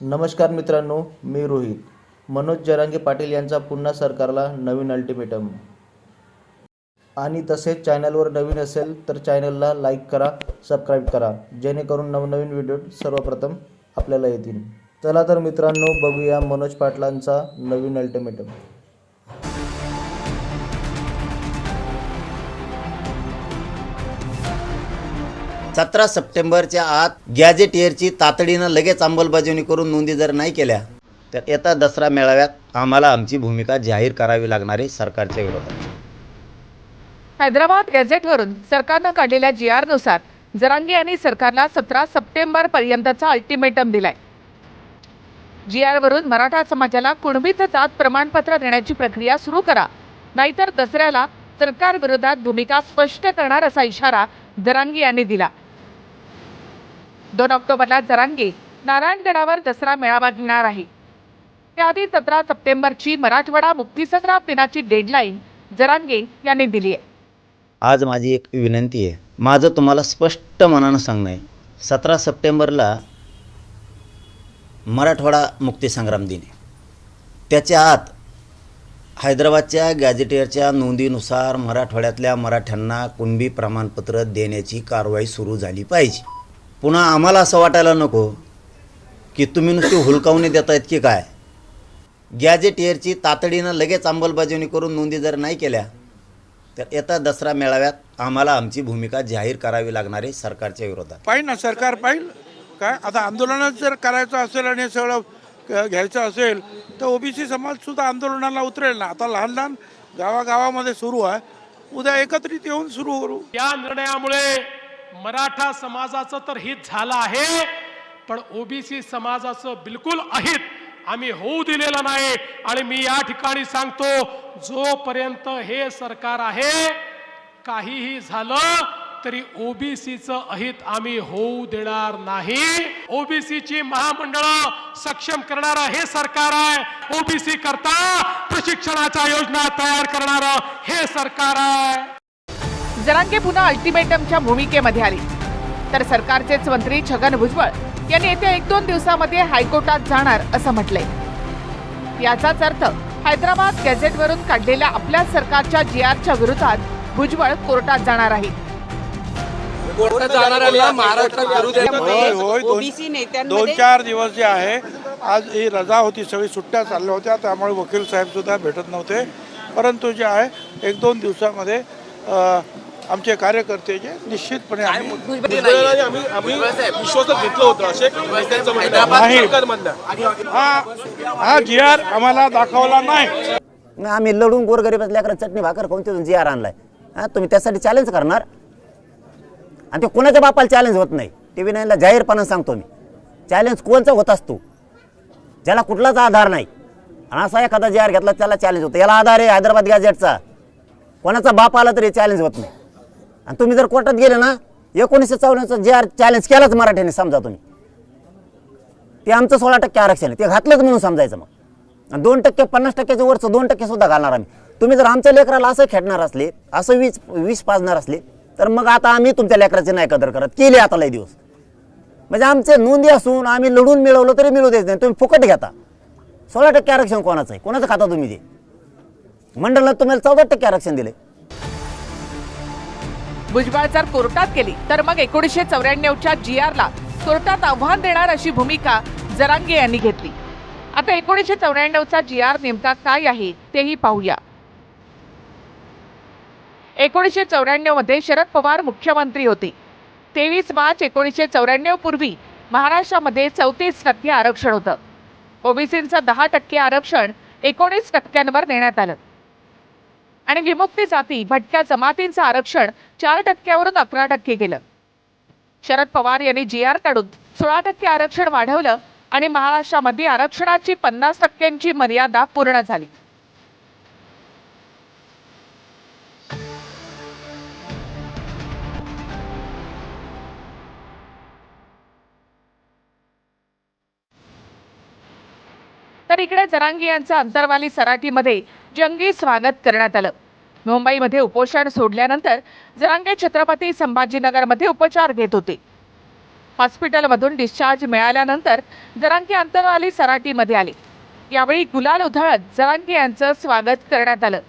नमस्कार मित्रांनो मी रोहित. मनोज जरांगे पाटील यांचा पुन्हा सरकारला नवीन अल्टिमेटम आणि तसेच चॅनलवर नवीन असेल तर चॅनलला लाईक करा सबस्क्राईब करा. जेणेकरून नवनवीन व्हिडिओ सर्वप्रथम आपल्याला येतील. चला तर मित्रांनो बघूया मनोज पाटलांचा नवीन अल्टिमेटम सतरा सप्टेंबरच्या आत गॅजेटियरची तातडीनं लगेच अंमलबजावणी करून नोंदी जर नाही केल्या तर येत्या दसरा मेळाव्यात आम्हाला आमची भूमिका जाहीर करावी लागणार आहे सरकारच्या विरोधात. हैदराबाद गॅझेटवरून सरकारनं काढलेल्या जी आरनुसार जरांगी यांनी सरकारला सतरा सप्टेंबर पर्यंतचा अल्टिमेटम दिलाय. जी आरवरून मराठा समाजाला कुणबीत जात प्रमाणपत्र देण्याची प्रक्रिया सुरू करा नाहीतर दसऱ्याला सरकारविरोधात भूमिका स्पष्ट करणार असा इशारा दरांगी यांनी दिला. दोन ऑक्टोबरला जरांगे नारायणगडावर दसरा मेळावा घेणार आहे. त्याआधी सतरा सप्टेंबरची मराठवाडा मुक्तीसंग्राम दिनाची डेडलाईन जरांगे यांनी दिली आहे. आज माझी एक विनंती आहे. माझं तुम्हाला स्पष्ट मनानं सांगणं आहे. सतरा सप्टेंबरला मराठवाडा मुक्तीसंग्राम दिन आहे. त्याच्या आत हैदराबादच्या गॅजेटियरच्या नोंदीनुसार मराठवाड्यातल्या मराठ्यांना कुणबी प्रमाणपत्र देण्याची कारवाई सुरू झाली पाहिजे. पुन्हा आम्हाला असं वाटायला नको की तुम्ही नुसती हुलकावणी देतायत की काय? गॅजेटियरची तातडीनं लगेच अंमलबजावणी करून नोंदी जर नाही केल्या तर येत्या दसरा मेळाव्यात आम्हाला आमची भूमिका जाहीर करावी लागणार आहे सरकारच्या विरोधात. पाहिजे ना सरकार पाहिजे काय? आता आंदोलनच जर करायचं असेल आणि सगळं घ्यायचं असेल तर ओबीसी समाज सुद्धा आंदोलनाला उतरेल ना. आता लहान लहान गावागावामध्ये सुरू आहे. उद्या एकत्रित येऊन सुरू करू. या निर्णयामुळे मराठा समाजाचं तर हित झालं आहे पण ओबीसी समाजाचं बिलकुल अहित आम्ही होऊ दिलेलं नाही. आणि मी या ठिकाणी सांगतो जोपर्यंत हे सरकार आहे काहीही झालं तरी ओबीसीचं अहित आम्ही होऊ देणार नाही. ओबीसीची महामंडळं सक्षम करणारं हे सरकार आहे. ओबीसी करता प्रशिक्षणाच्या योजना तयार करणारं हे सरकार आहे. जरांगे पुन्हा अल्टिमेटमच्या भूमिकेमध्ये आली. तर सरकारचेच मंत्री छगन भुजबळ यांनी येत्या एक दोन दिवसामध्ये हायकोर्टात जाणार असं म्हटलंय. याचाच अर्थ हैदराबाद गॅझेटवरून काढलेल्या आपल्या सरकारच्या जी आरच्या विरोधात भुजबळ कोर्टात जाणार आहे. दोन चार दिवस जे आहे आज ही रजा होती सगळी सुट्ट्या चालल्या होत्या त्यामुळे वकील साहेब सुद्धा भेटत नव्हते. परंतु जे आहे एक दोन दिवसामध्ये आमचे कार्यकर्ते जे निश्चितपणे आम्ही विश्वासात घेतलं होतं असे. हा हा जी आर आम्हाला दाखवला नाही. आम्ही लढून गोरगरीबात लेकरं चटणी भाकर खाऊन तिथून जी आर आणलाय. हां तुम्ही त्यासाठी चॅलेंज करणार. आणि ते कोणाच्या बापाला चॅलेंज होत नाही? टी व्ही नाईनला जाहीरपणा सांगतो मी. चॅलेंज कोणचा होत असतो? ज्याला कुठलाच आधार नाही. आणि असा एखादा जी आर घेतला त्याला चॅलेंज होतं. याला आधार आहे हैदराबाद गॅजेटचा कोणाचा बाप आला तरी चॅलेंज होत नाही. आणि तुम्ही जर कोर्टात गेले ना एकोणीसशे चौऱ्याण्णवचा जे आर चॅलेंज केलाच मराठ्याने समजा तुम्ही. ते आमचं सोळा टक्के आरक्षण आहे. ते घातलंच म्हणून समजायचं मग. आणि दोन टक्के पन्नास टक्क्याच्या वरचं दोन टक्के सुद्धा घालणार आम्ही. तुम्ही जर आमच्या लेकराला असं खेळणार असले असं वीज विष पाजणार असले तर मग आता आम्ही तुमच्या लेकराची नाही कदर करत. केली आता लय दिवस. म्हणजे आमचे नोंदी असून आम्ही लढून मिळवलं तरी मिळू देत नाही. तुम्ही फुकट घेता. सोळा टक्के आरक्षण कोणाचं आहे? कोणाचं खाता तुम्ही ते? मंडळात तुम्हाला चौदा टक्के आरक्षण दिले भुजबळ जर कोर्टात गेली तर मग एकोणीसशे चौऱ्याण्णवच्या जी आरला कोर्टात आव्हान देणार अशी भूमिका जरांगे यांनी घेतली. आता एकोणीसशे चौऱ्याण्णवचा जी आर नेमका काय आहे तेही पाहूया. एकोणीसशे चौऱ्याण्णवमध्ये शरद पवार मुख्यमंत्री होते. तेवीस मार्च एकोणीसशे चौऱ्याण्णव पूर्वी महाराष्ट्रामध्ये चौतीस टक्के आरक्षण होतं. ओबीसींचं दहा टक्के आरक्षण एकोणीस टक्क्यांवर देण्यात आलं. आणि विमुक्ती जाती भटक्या जमातींचं आरक्षण चार टक्क्यावरून अकरा टक्के केलं शरद पवार यांनी जी आर काढून सोळा टक्के आरक्षण वाढवलं आणि महाराष्ट्रामध्ये आरक्षणाची पन्नास टक्क्यांची मर्यादा पूर्ण झाली. तर इकडे जरांगी यांचं अंतरवाली सराटीमध्ये जंगी स्वागत करण्यात आलं. मुंबईमध्ये उपोषण सोडल्यानंतर जरांगे छत्रपती संभाजीनगरमध्ये उपचार घेत होते. हॉस्पिटलमधून डिस्चार्ज मिळाल्यानंतर जरांगे अंतरवाली सराटीमध्ये आले. यावेळी गुलाल उधळत जरांगे यांचं स्वागत करण्यात आलं.